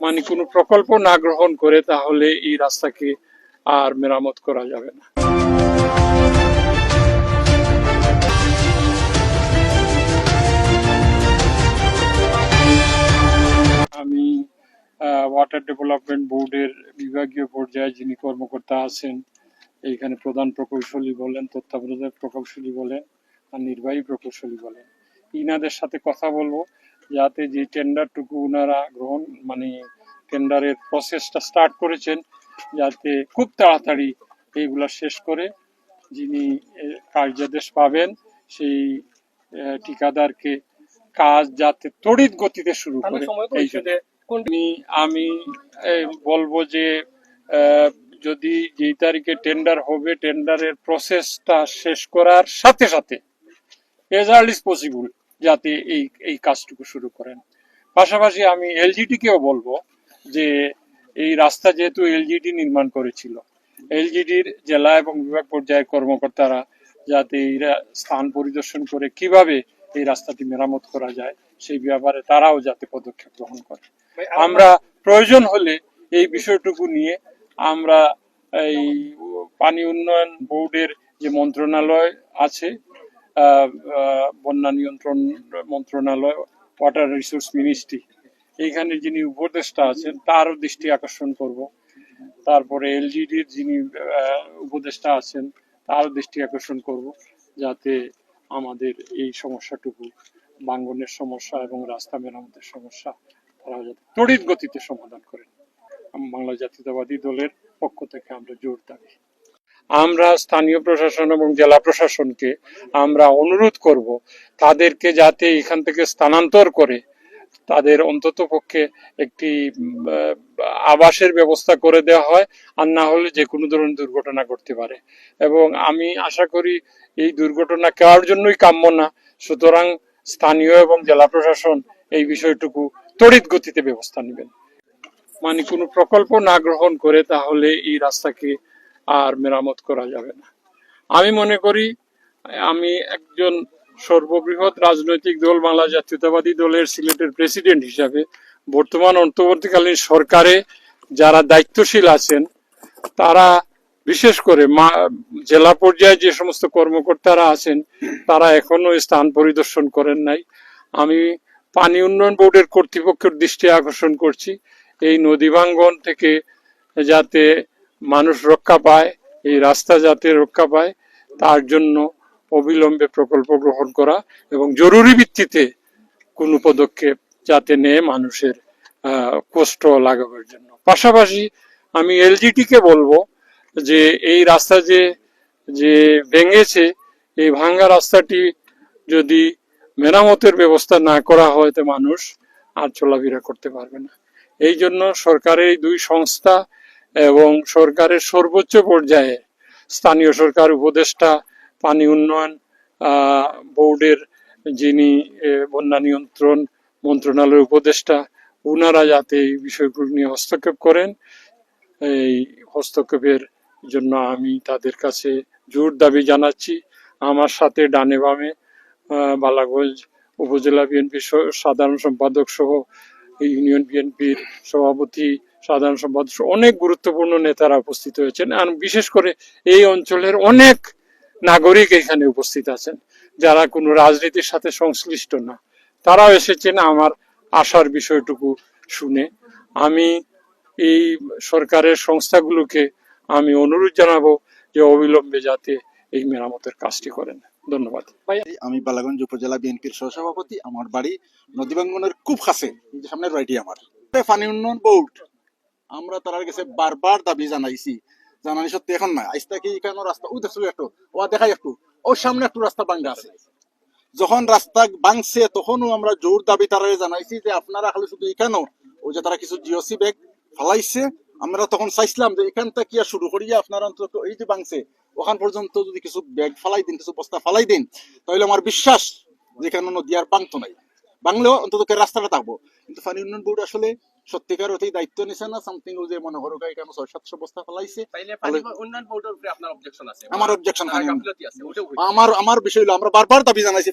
মানে কোনো প্রকল্প না গ্রহণ করে তাহলে এই রাস্তাকে আর মেরামত করা যাবে না। আমি ওয়াটার ডেভেলপমেন্ট বোর্ডের বিভাগীয় পর্যায়ে যিনি কর্মকর্তা আছেন, এইখানে প্রধান প্রকৌশলী বলেন, তত্ত্বাবধায়ক প্রকৌশলী বলেন আর নির্বাহী প্রকৌশলী বলেন। ইনাদের সাথে কথা বলব। যাতে যে টেন্ডারটুকু ওনারা গ্রহণ মানে টেন্ডারের প্রসেসটা স্টার্ট করেছেন যাতে খুব তাড়াতাড়ি এইগুলা শেষ করে যিনি কার্যাদেশ পাবেন সেই ঠিকাদারকে কাজ যাতে তড়িৎ গতিতে শুরু করে আমি বলব যে যদি যেই তারিখে টেন্ডার হবে টেন্ডারের প্রসেসটা শেষ করার সাথে সাথে এজ আর্লি পসিবল যাতে এই এই কাজটুকু শুরু করেন। পাশাপাশি আমি এলজিডি কেও বলব যে এই রাস্তা যেহেতু এলজিডি নির্মাণ করেছিল এলজিডির জেলা এবং বিভাগ পর্যায়ের কর্মকর্তারা যাতে এই স্থান পরিদর্শন করে কীভাবে এই রাস্তাটি মেরামত করা যায় সেই ব্যাপারে তারাও যাতে পদক্ষেপ গ্রহণ করে। আমরা প্রয়োজন হলে এই বিষয়টুকু নিয়ে আমরা এই পানি উন্নয়ন বোর্ডের যে মন্ত্রণালয় আছে বন্যা নিয়ন্ত্রণ মন্ত্রণালয় ওয়াটার রিসোর্স মিনিস্ট্রি এইখানে যিনি উপদেষ্টা আছেন, তারও দৃষ্টি আকর্ষণ করব। তারপরে এলজিডির যিনি উপদেষ্টা আছেন, তারও দৃষ্টি আকর্ষণ করব, যাতে আমাদের এই সমস্যাটুকু, বাঙ্গনের সমস্যা এবং রাস্তা মেরামতের সমস্যা তারা যাতে তড়িৎ গতিতে সমাধান করেন। বাংলা জাতীয়তাবাদী দলের পক্ষ থেকে আমরা জোর দাবি। আমরা স্থানীয় প্রশাসন এবং জেলা প্রশাসনকে আমরা অনুরোধ করব তাদেরকে যাতে এখান থেকে স্থানান্তর করে তাদের অন্তত পক্ষে একটি আবাসের ব্যবস্থা করে দেওয়া হয় আর না হলে যে কোনো ধরনের দুর্ঘটনা ঘটতে পারে। এবং আমি আশা করি এই দুর্ঘটনা কার জন্যই কাম্য না, সুতরাং স্থানীয় এবং জেলা প্রশাসন এই বিষয়টুকু তড়িৎ গতিতে ব্যবস্থা নেবেন। মানে কোনো প্রকল্প না গ্রহণ করে তাহলে এই রাস্তাকে আর মেরামত করা যাবে না। আমি মনে করি, আমি একজন সর্ববৃহৎ রাজনৈতিক দল, বাংলা জাতীয়তাবাদী দলের সিলেটের প্রেসিডেন্ট হিসাবে বর্তমান অন্তর্বর্তীকালীন সরকারে যারা দায়িত্বশীল আছেন, তারা বিশেষ করে জেলা পর্যায়ে যে সমস্ত কর্মকর্তারা আছেন, তারা এখনও স্থান পরিদর্শন করেন নাই। আমি পানি উন্নয়ন বোর্ডের কর্তৃপক্ষের দৃষ্টি আকর্ষণ করছি। এই নদী ভাঙ্গন থেকে যাতে মানুষ রক্ষা পায়, এই রাস্তা যাতে রক্ষা পায়, তার জন্য অবিলম্বে প্রকল্প গ্রহণ করা এবং জরুরি ভিত্তিতে কোনো পদক্ষেপ যাতে নেয় মানুষের কষ্ট লাঘবের জন্য। পাশাপাশি আমি এলজিটি কে বলব যে এই রাস্তা যে যে ভেঙেছে, এই ভাঙ্গা রাস্তাটি যদি মেরামতের ব্যবস্থা না করা হয়, তো মানুষ আর চলাফেরা করতে পারবে না। এই জন্য সরকারের দুই সংস্থা এবং সরকারের সর্বোচ্চ পর্যায়ে স্থানীয় সরকার উপদেষ্টা, পানি উন্নয়ন বোর্ডের যিনি বন্যা নিয়ন্ত্রণ মন্ত্রণালয়ের উপদেষ্টা, উনারা যাতে এই বিষয়গুলো নিয়ে হস্তক্ষেপ করেন, এই হস্তক্ষেপের জন্য আমি তাদের কাছে জোর দাবি জানাচ্ছি। আমার সাথে ডানে বামে বালাগঞ্জ উপজেলা বিএনপির সাধারণ সম্পাদক সহ ইউনিয়ন বিএনপির সভাপতি সাধারণ সম্পাদক অনেক গুরুত্বপূর্ণ নেতারা উপস্থিত হয়েছেন আর বিশেষ করে এই অঞ্চলের অনেক নাগরিক এখানে উপস্থিত আছেন, যারা কোনো রাজনীতির সাথে সংশ্লিষ্ট না। তারাও এসেছেন আমার আসার বিষয়টুকু শুনে। আমি এই সরকারের সংস্থাগুলোকে আমি অনুরোধ জানাব যে অবিলম্বে যাতে এই মেরামতের কাজটি করেন। ধন্যবাদ। আমি বালাগঞ্জ উপজেলা বিএনপির সহসভাপতি, আমার বাড়ি নদীবাঙ্গনের খুব কাছে সামনের বাড়িটি আমার। পানি উন্নয়ন বোর্ড। আমরা তার কাছে বারবার দাবি জানাইছি। জানানি সত্যি এখন না আইসটা কি কেন রাস্তা ও দেখছ একটু ও দেখাই একটু। ওর সামনে একটু রাস্তা ভাঙ্গা আছে। যখন রাস্তা ভাঙছে তখনও আমরা জোর দাবি তারা জানাইছি যে আপনারা খালি শুধু এখানে। ওই যে তারা কিছু জিওসি ব্যাগ ফালাইছে, আমরা তখন চাইছিলাম যে এখান থেকে আর শুরু করিয়া আপনারা অন্তত এই যে ভাঙছে ওখান পর্যন্ত যদি কিছু ব্যাগ ফালাই দিন, কিছু বস্তা ফালাই দিন, তাহলে আমার বিশ্বাস যেখানে নদী আর বাংতো নাই। বাংলেও অন্তত কে রাস্তাটা থাকব। কিন্তু ফানি উন্নয়ন বোর্ড আসলে সত্যিকার অতি দায়িত্ব নিছে না সামথিং যে মনে করো এখানে ছয় সাতশো বস্তা ফেলাইছে। আমার অবজেকশন আমার আমার আমার বিষয় হলো আমরা বারবার দাবি জানাইছি